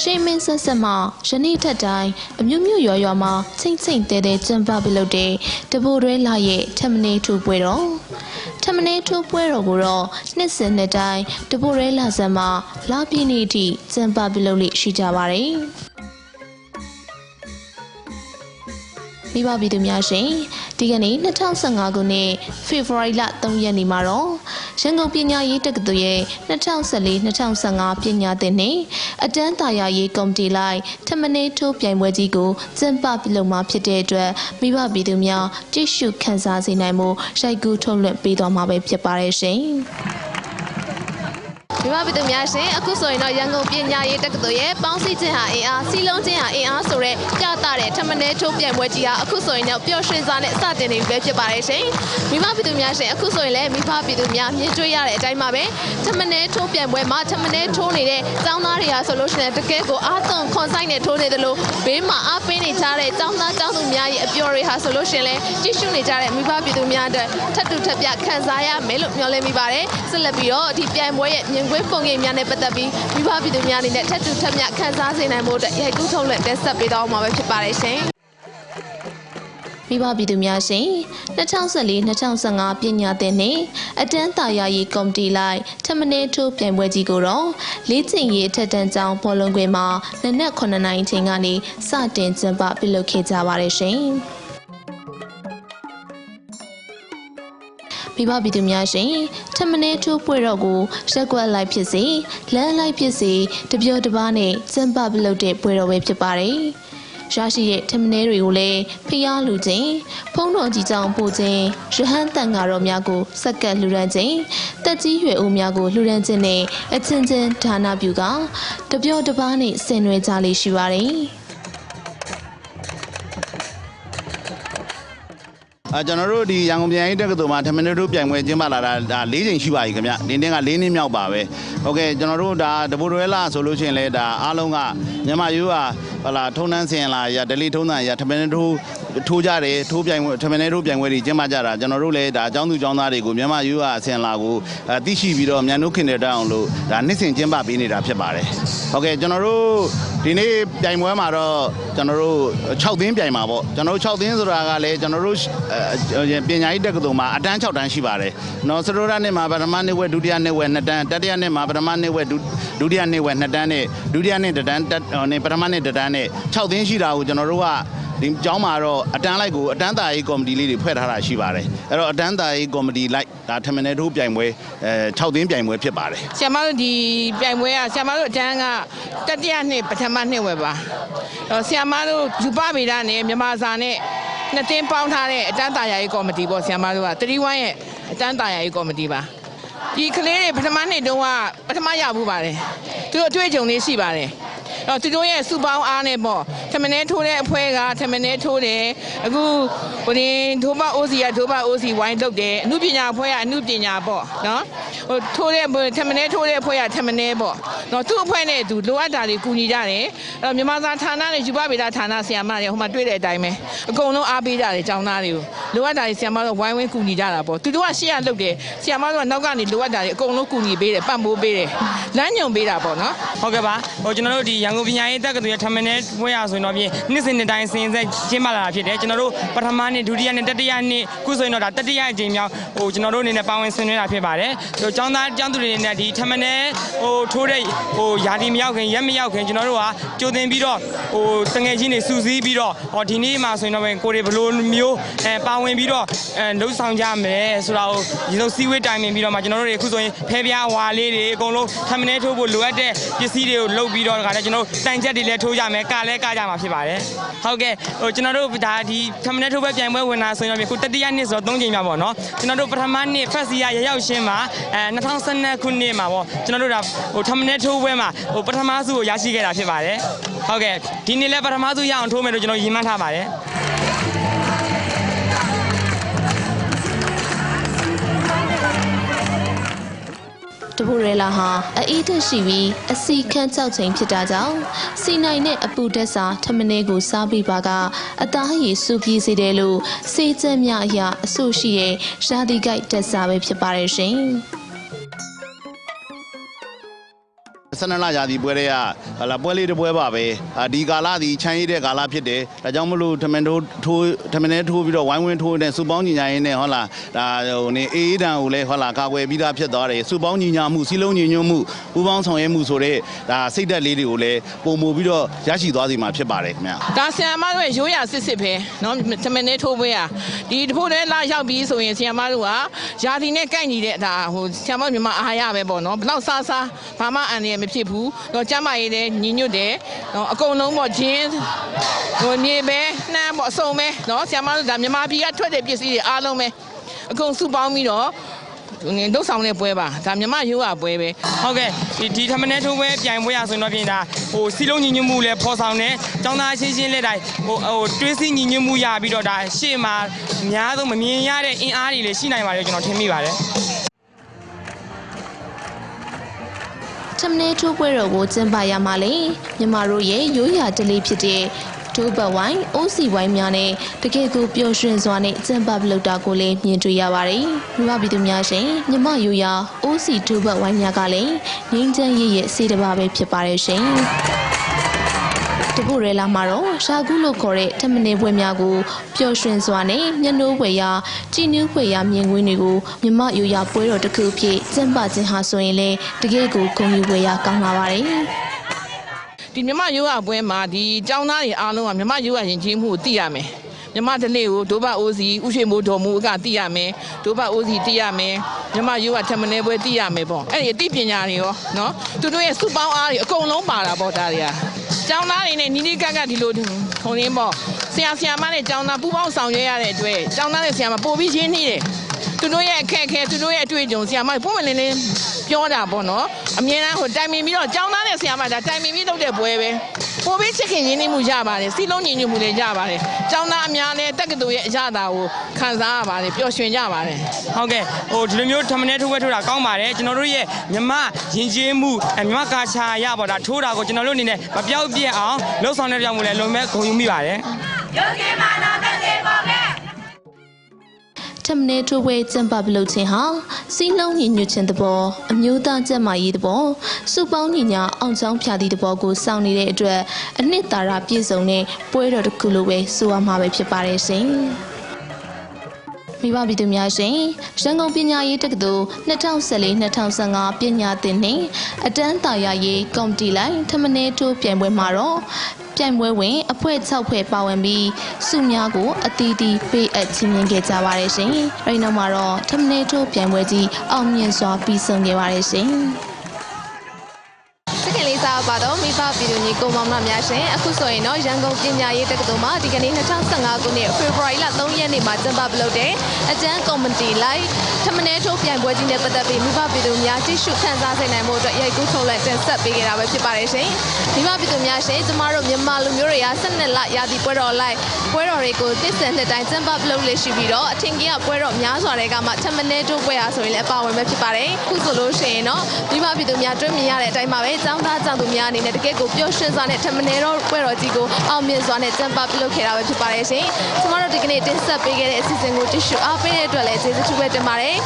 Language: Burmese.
ရှေးမင်းဆက်ဆက်မှယနေ့ထက်တိုင်းအမျိုးမျိုးရွာရွာမှာချင်းချင်းတဲတဲကျင်းပပြုလုပ်တဲ့တဘိုတွဲလာရဲ့ထမနေထူပွဲတော်ထမနေထူပွဲတော်ကိုတော့နှစ်စဉ်နှစ်တိုင်းတဘိုတွဲလာစံမှာလာပြည့်နေ့အထိကျင်းပပြုလုပ်လိရှိကြပါတယ်မိဘပြည်သူများရှင် ဒီကနေ့2015ခုနှစ်ဖေဖော်ဝါရီလ3ရက်နေ့မှာတော့ရန်ကုန်ပညာရေးတက္ကသိုလ်ရဲ့2014-2015ပညာသင်နှစ်အတန်းတာယာရေးကော်မတီလိုက်ထမင်းထိုးပြိုင်ပွဲကြီးကိုကျင်းပပြုလုပ်မှာဖြစ်တဲ့အတွက်မိဘပြည်သူများကြည့်ရှုခန်းစားစေနိုင်မှုရိုက်ကူးထုတ်လွှင့်ပေးသွားမှာပဲဖြစ်ပါတယ်ရှင်။ မြမပြည်သူများရှင်အခုဆိုရင်တော့ရန်ကုန်ပညာရေးတက္ကသိုလ်ရဲ့ပေါင်းစည်းခြင်းဟာအင်အားစီလုံးခြင်းဟာအင်အားဆိုတဲ့ကြတာတဲ့ထမင်းချိုးပြိုင်ပွဲကြီးဟာအခုဆိုရင်တော့ပျော်ရွှင်စွာနဲ့စတင်နေပြီပဲဖြစ်ပါတယ်ရှင်မြမပြည်သူများရှင်အခုဆိုရင်လည်းမိဖပြည်သူများမြင်တွေ့ရတဲ့အတိုင်းပါပဲထမင်းချိုးပြိုင်ပွဲမှာထမင်းချိုးနေတဲ့ကျောင်းသားတွေဟာဆိုလို့ရှိရင်တကယ်ကိုအားသွန်ခွန်ဆိုင်နဲ့ထိုးနေတယ်လို့ဘေးမှာအားပေးနေကြတဲ့ကျောင်းသားကျောင်းသူများရဲ့အပျော်တွေဟာဆိုလို့ရှိရင်လည်းကြည့်ရှုနေကြတဲ့မိဖပြည်သူများအတွက်ထပ်တူထပ်ပြခံစားရမယ်လို့မျှော်လင့်မိပါတယ်ဆက်လက်ပြီးတော့ဒီပြိုင်ပွဲရဲ့မြင်ကွင်းပုံရိပ်များနဲ့ပတ်သက်ပြီးမိဘပြည်သူများအနေနဲ့ထပ်တူထပ်မြခံစားစေနိုင်ဖို့အတွက်ရိုက်ကူးထုတ်လွှင့်တက်ဆက်ပေးတော့မှာပဲဖြစ်ပါတယ်ရှင်မိဘပြည်သူများရှင်2014-2015ပညာသင်နှင့်အတန်းတာယာရေးကော်မတီလိုက်ထမင်းထိုးပြိုင်ပွဲကြီးကိုတော့လေးကျင်ရေးထက်တန်းကျောင်းဘောလုံးကွင်းမှာနနက်9နာရီချိန်ကနေစတင်ကျင်းပပြုလုပ်ခဲ့ကြပါတယ်ရှင် မိဘပြည်သူများရှင်ထမင်းထိုးပွဲတော်ကိုရက်ကွက်လိုက်ဖြစ်စေလမ်းလိုက်ဖြစ်စေတပြောတပားနဲ့ကျင်းပပြုလုပ်တဲ့ပွဲတော်ပဲဖြစ်ပါတယ်ရရှိတဲ့ထမင်းတွေကိုလည်းဖျားလူခြင်းဖုံးတော်ကြီးကြောင့်ပို့ခြင်းရဟန်းတန်ဃာတော်များကိုစက္ကပ်လှူဒန်းခြင်းတက်ကြီးရွယ်အိုများကိုလှူဒန်းခြင်းနဲ့အချင်းချင်းဒါနပြုကတပြောတပားနဲ့ဆင်နွှဲကြလေးရှိပါတယ် အဲကျွန်တော်တို့ဒီရန်ကုန်ပြည်ရေးတက္ကသိုလ်မှာထမင်းတို့ပြိုင်ပွဲကျင်းပလာတာဒါ၄ချိန်ရှိပါပြီခင်ဗျ။ဒီနေ့က၄နှစ်မြောက်ပါပဲ။ဟုတ်ကဲ့ကျွန်တော်တို့ဒါတဘူတွဲလာဆိုလို့ရှိရင်လည်းဒါအားလုံးကမြန်မာရိုးကဟလာထုံနှန်းစင်လာရဒလီထုံးတန်ရထမင်းတို့ထိုးကြတယ်ထိုးပြိုင်ပွဲထမင်းတို့ပြိုင်ပွဲတွေကျင်းပကြတာကျွန်တော်တို့လည်းဒါအကြောင်းသူအကြောင်းသားတွေကိုမြန်မာရိုးကအစင်လာကိုအဲသိရှိပြီးတော့မြန်တို့ခင်တဲ့တောင်းလို့ဒါနှစ်စဉ်ကျင်းပပေးနေတာဖြစ်ပါတယ်။ဟုတ်ကဲ့ကျွန်တော်တို့ဒီနေ့ပြိုင်ပွဲမှာတော့ကျွန်တော်တို့6သင်းပြိုင်မှာပေါ့ကျွန်တော်တို့6သင်းဆိုတာကလည်းကျွန်တော်တို့အဲပညာရေးတက္ကသိုလ်မှာအတန်း6တန်းရှိပါတယ်။နော်စရိုဒနှစ်မှာပထမနှစ်ဝက်ဒုတိယနှစ်ဝက်2တန်းတတိယနှစ်မှာပထမနှစ်ဝက်ဒုတိယနှစ်ဝက်2တန်းနဲ့ဒုတိယနှစ်တစ်တန်းနဲ့ပထမနှစ်တစ်တန်းနဲ့6သင်းရှိတာကိုကျွန်တော်တို့က ဒီကျောင်းမှာတော့အတန်းလိုက်ကိုအတန်းတာရေးကော်မတီလေးတွေဖွဲ့ထားတာရှိပါတယ်အဲ့တော့အတန်းတာရေးကော်မတီလိုက်ဒါထမင်းထိုးပြိုင်ပွဲအဲ6သင်းပြိုင်ပွဲဖြစ်ပါတယ်ဆရာမတို့ဒီပြိုင်ပွဲကဆရာမတို့အတန်းကတတိယနှစ်ပထမနှစ်ဝယ်ပါအဲဆရာမတို့ယူပဗေဒနဲ့မြန်မာစာနဲ့နှစ်တင်းပေါင်းထားတဲ့အတန်းတာယာရေးကော်မတီပေါ့ဆရာမတို့က31ရဲ့အတန်းတာယာရေးကော်မတီပါဒီကလေးတွေပထမနှစ်တုန်းကပထမရဘူးပါတယ်သူတို့အတွေ့အကြုံလေးရှိပါတယ် တော့သူတို့ရဲ့စုပေါင်းအားနဲ့ပေါ့ထမင်းနဲ့ထိုးတဲ့အဖွဲကထမင်းနဲ့ထိုးတယ်အခုဟိုရင်ဒိုးမအိုးစီကဒိုးမအိုးစီဝိုင်းလုပ်တယ်အမှုပညာအဖွဲ့ကအမှုပညာပေါ့နော်ဟိုထိုးတဲ့ထမင်းနဲ့ထိုးတဲ့အဖွဲ့ကထမင်းနဲ့ပေါ့နော်သူ့အဖွဲ့နဲ့သူလိုအပ်တာတွေကူညီကြတယ်အဲ့တော့မြန်မာစာဌာနနဲ့ယူပဗေဒဌာနဆရာမတွေဟိုမှာတွေ့တဲ့အတိုင်းပဲအကုန်လုံးအားပေးကြတယ်ကျောင်းသားတွေကိုလိုအပ်တာတွေဆရာမတို့ဝိုင်းဝန်းကူညီကြတာပေါ့သူတို့ကရှေ့ကလုပ်တယ်ဆရာမတို့ကနောက်ကနေလိုအပ်တာတွေအကုန်လုံးကူညီပေးတယ်ပံ့ပိုးပေးတယ်လမ်းညွန်ပေးတာပေါ့နော်ဟုတ်ကဲ့ပါဟိုကျွန်တော်တို့ဒီရန်ကုန်ပညာရေးတက္ကသိုလ်ရဲ့ထမင်းနဲ့ပွဲရဆိုရင်တော့ပြင်နှစ်စဉ်နှစ်တိုင်းစဉ်ဆက်ကျင်းပလာတာဖြစ်တယ်ကျွန်တော်တို့ပထမနှစ်ဒုတိယနှစ်တတိယနှစ်ခုဆိုရင်တော့ဒါတတိယအကြိမ်မြောက်ဟိုကျွန်တော်တို့အနေနဲ့ပါဝင်ဆင်နွှဲတာဖြစ်ပါတယ်ဟိုကျောင်းသားကျောင်းသူတွေအနေနဲ့ဒီထမင်းနဲ့ဟိုထိုးတဲ့ဟိုယာတီမရောက်ခင်ရက်မရောက်ခင်ကျွန်တော်တို့ကကြိုတင်ပြီးတော့ဟိုတငယ်ချင်းတွေစုစည်းပြီးတော့ဟောဒီနေ့မှာဆိုရင်တော့ကိုတွေဘလို့မျိုးအဲပါဝင်ပြီးတော့အဲလှုပ်ဆောင်ကြမယ်ဆိုတာကိုဒီလိုစီဝေးတိုင်ပင်ပြီးတော့မှကျွန်တော်တို့တွေအခုဆိုရင်ဖဲပြားဝါလေးတွေအကုန်လုံးထမင်းနဲ့ထိုးဖို့လိုအပ်တဲ့ပစ္စည်းတွေကိုလုပ်ပြီးတော့ခါကျကျွန်တော်တို့တန်ချက်တွေလည်းထိုးကြမယ်ကလည်းကကြမှာဖြစ်ပါတယ်ဟုတ်ကဲ့ဟိုကျွန်တော်တို့ဒါဒီထမင်းနဲ့ထိုးပဲပြိုင်ပွဲဝင်တာဆိုရင်တော့ခုတတိယနှစ်ဆိုတော့၃ချိန်မြောက်ပေါ့နော်ကျွန်တော်တို့ပထမနှစ် first year ရရောက်ရှင်းမှာအဲ2012ခုနှစ်မှာပေါ့ကျွန်တော်တို့ဒါဟိုထမင်းနဲ့ထိုးပွဲမှာဟိုပထမဆုကိုရရှိခဲ့တာဖြစ်ပါတယ်ဟုတ်ကဲ့ဒီနေ့လည်းပထမဆုရအောင်ထိုးမယ်လို့ကျွန်တော်ရည်မှန်းထားပါတယ် တပူရဲလာဟာအအေးတက်ရှိပြီးအစီခန့်ကြောက်ချိန်ဖြစ်တာကြောင့်စီနိုင်နဲ့အပူတက်စာထမင်းကိုစားပြီးပါကအသားရည်စူပြေးစေတယ်လို့စေကျက်များအရာအဆိုရှိရဲ့ရာသီကိုက်တက်စာပဲဖြစ်ပါတယ်ရှင်။ 12လရာသီပွဲတွေကဟာလာပွဲလေးတစ်ပွဲပါပဲအာဒီကာလဒီချမ်းရည်တဲ့ကာလဖြစ်တယ်ဒါကြောင့်မလို့ထမင်းထိုးထိုးထမင်းနဲ့ထိုးပြီးတော့ဝိုင်းဝန်းထိုးတဲ့စူပေါင်းညီညာရင်းနဲ့ဟုတ်လားဒါဟိုနေအေးအေးတန်ကိုလည်းဟုတ်လားကာကွယ်ပြီးသားဖြစ်သွားတယ်စူပေါင်းညီညာမှုစီလုံးညီညွတ်မှုပူပေါင်းဆောင်ရွက်မှုဆိုတဲ့ဒါစိတ်သက်လေးတွေကိုလည်းပုံမူပြီးတော့ရရှိသွားစီမှာဖြစ်ပါတယ်ခင်ဗျာ ဒါဆီယမတို့ရဲ့ရိုးရာစစ်စစ်ပဲเนาะတမန်နေထိုးပွဲอ่ะဒီတဖို့တဲ့လာရောက်ပြီးဆိုရင်ဆီယမတို့ကယာတီနဲ့ကိုက်နေတဲ့ဒါဟိုဆီယမမြန်မာအာဟာရပဲပေါ့เนาะဘလောက်စားစားဘာမှအန်ရ မဖြစ်ဘူးတော့ကျမရေးတယ်ညီညွတ်တယ်နော်အကုန်လုံးပေါ့ဂျင်းဟိုမြေပဲနှမ်းပေါ့အစုံပဲနော်ဆရာမတို့ဒါမြန်မာပြည်ကထွက်တဲ့ပစ္စည်းတွေအားလုံးပဲအကုန်စုပေါင်းပြီးတော့ငင်တို့ဆောင်တဲ့ပွဲပါဒါမြမရိုးရပွဲပဲဟုတ်ကဲ့ဒီဒီထမင်းထိုးပွဲပြိုင်ပွဲရဆိုရင်တော့ပြင်ဒါဟိုစီလုံးညီညွတ်မှုလည်းဖော်ဆောင်တယ်ចောင်းသားချင်းချင်းလက်တိုင်းဟိုဟိုတွေးစီညီညွတ်မှုရပြီးတော့ဒါရှေ့မှာအများဆုံးမမြင်ရတဲ့အင်အားတွေလည်းရှိနိုင်ပါတယ်ကျွန်တော်ထင်မိပါတယ် ထမင်းထိုးပွဲတော်ကိုကျင်းပရမှာလေမြမတို့ရဲ့ရိုးရာဓလေ့ဖြစ်တဲ့ဒိုးဘဝိုင်းအိုးစီဝိုင်းများနဲ့တကယ်ကိုပျော်ရွှင်စွာနဲ့ကျင်းပပလုပ်တာကိုလည်းမြင်တွေ့ရပါတယ်မြမပြည်သူများရှင်မြမရိုးရာအိုးစီဒိုးဘဝိုင်းများကလည်းငင်းချမ်းရည်ရဲ့စေတပါပဲဖြစ်ပါတယ်ရှင် တပုရဲလာမှာတော့ရှာကုလို့ခေါ်တဲ့ထမင်းပွဲများကိုပျော်ရွှင်စွာနဲ့ညနိုးဝယ်ရာကြည်နူးဝယ်ရာမြင်ကွင်းတွေကိုမြမယူရာပွဲတော်တစ်ခုဖြစ်ကျင်းပခြင်းဟာဆိုရင်လေတကယ်ကိုဂုဏ်ယူဝယ်ရာကောင်းလာပါတယ်ဒီမြမရိုးရပွဲမှာဒီចောင်းသားတွေအားလုံးကမြမရိုးရရင်ချင်းမှုကိုသိရမယ်မြမဒလေးကိုဒိုဘအိုးစီဥရွှေမိုးတော်မူအကသိရမယ်ဒိုဘအိုးစီသိရမယ်မြမရိုးရထမနေပွဲသိရမယ်ပေါ့အဲ့ဒီအသိပညာတွေရောနော်သူတို့ရဲ့စုပေါင်းအားတွေအကုန်လုံးပါတာပေါ့ဒါတွေက ကျောင်းသားတွေနဲ့နီးနီးကပ်ကပ်ဒီလိုခုံရင်းပေါ့ဆရာဆရာမနဲ့ကျောင်းသားပူးပေါင်းဆောင်ရွက်ရတဲ့အတွက်ကျောင်းသားနဲ့ဆရာမပို့ပြီးရင်းနှီးတယ်သူတို့ရဲ့အခက်အခဲသူတို့ရဲ့အတွေ့အကြုံဆရာမပုံမှန်လင်းလင်း ပြောတာပေါ့နော်အမြဲတမ်းဟိုတိုင်ပင်ပြီးတော့ကြောင်းသားတဲ့ဆရာမဒါတိုင်ပင်ပြီးလုပ်တဲ့ပွဲပဲပိုပြီးချစ်ခင်ရင်းနှီးမှုရပါတယ်စီလုံးညီညွတ်မှုလည်းရပါတယ်ကြောင်းသားအများနဲ့တက္ကသိုလ်ရဲ့အရသာကိုခံစားရပါတယ်ပျော်ရွှင်ကြပါတယ်ဟုတ်ကဲ့ဟိုဒီလိုမျိုးထမင်းထိုးပွဲထိုးတာကောင်းပါတယ်ကျွန်တော်တို့ရဲ့မြမရင်ကျေးမှုအမြမကာချာရပါတာထိုးတာကိုကျွန်တော်တို့အနေနဲ့မပြောက်ပြက်အောင်လှုပ်ဆောင်တဲ့ကြောင့်မို့လဲလုံးမဲ့ဂုဏ်ယူမိပါတယ် ထမင်းထိုးပွဲကျင်းပပလုပ်ခြင်းဟာစီးလုံးညီညွတ်ခြင်းသဘောအမျိုးသားကျန်းမာရေးသဘောစုပေါင်းညီညာအောင်ချောင်းဖြာသည့်သဘောကိုစောင့်နေတဲ့အတွက်အနှစ်သာရပြည့်စုံတဲ့ပွဲတော်တစ်ခုလိုပဲဆိုရမှာပဲဖြစ်ပါတယ်ရှင် မိဘပြည်သူများရှင်ရန်ကုန်ပညာရေးတက္ကသိုလ်2014-2015ပညာသင်နှင့်အတန်းတာယာရေးကော်မတီလိုက်ထမင်းထိုးပြိုင်ပွဲမှာတော့ပြိုင်ပွဲဝင်အဖွဲ့6ဖွဲ့ပါဝင်ပြီးစုများကိုအသီးသီးပေးအပ်ချီးမြှင့်ခဲ့ကြပါတယ်ရှင်။အဲဒီနောက်မှာတော့ထမင်းထိုးပြိုင်ပွဲကြီးအောင်မြင်စွာပြီးဆုံးခဲ့ပါတယ်ရှင်။ စခင်လေးစားပါတော့မိဘဗီဒီယိုညီကိုမောင်နှမများရှင်အခုဆိုရင်တော့ရန်ကုန်ပညာရေးတက္ကသိုလ်မှာဒီကနေ့2015ခုနှစ်ဖေဖော်ဝါရီလ3ရက်နေ့မှာကျင်းပပြုလုပ်တဲ့အကျန်းကော်မတီလိုက်ထမင်းထိုးပြိုင်ပွဲကြီးနဲ့ပတ်သက်ပြီးမိဘဗီဒီယိုများကြည့်ရှုခန်းစားနိုင်ဖို့အတွက်ရိုက်ကူးထုတ်လွှင့်တင်ဆက်ပေးခဲ့တာပဲဖြစ်ပါတယ်ရှင်မိဘဗီဒီယိုများရှင်ကျမတို့မြန်မာလူမျိုးတွေက12လရာသီပွဲတော်လိုက်ပွဲတော်တွေကိုတစ်ဆန်နှစ်တိုင်းကျင်းပပြုလုပ်လေ့ရှိပြီးတော့အထင်ကြီးကပွဲတော်များစွာတွေကမှထမင်းထိုးပွဲအားဆိုရင်လည်းအပါဝင်ပဲဖြစ်ပါတယ်အခုဆိုလို့ရှိရင်တော့မိဘဗီဒီယိုများတွေ့မြင်ရတဲ့အတိုင်းပါပဲចောင်းသားចောင်းသူများအနေနဲ့တကယ့်ကိုပျော်ရွှင်စွာနဲ့ထမင်းတော်ပွဲတော်ကြီးကိုအောင်မြင်စွာနဲ့ကျင်းပပြုလုပ်ခဲ့တာပဲဖြစ်ပါတယ်ရှင်ကျမတို့ဒီကနေ့တင်ဆက်ပေးခဲ့တဲ့အစီအစဉ်ကိုကြည့်ရှုအားပေးတဲ့အတွက်လည်းကျေးဇူးတူပဲတင်ပါတယ်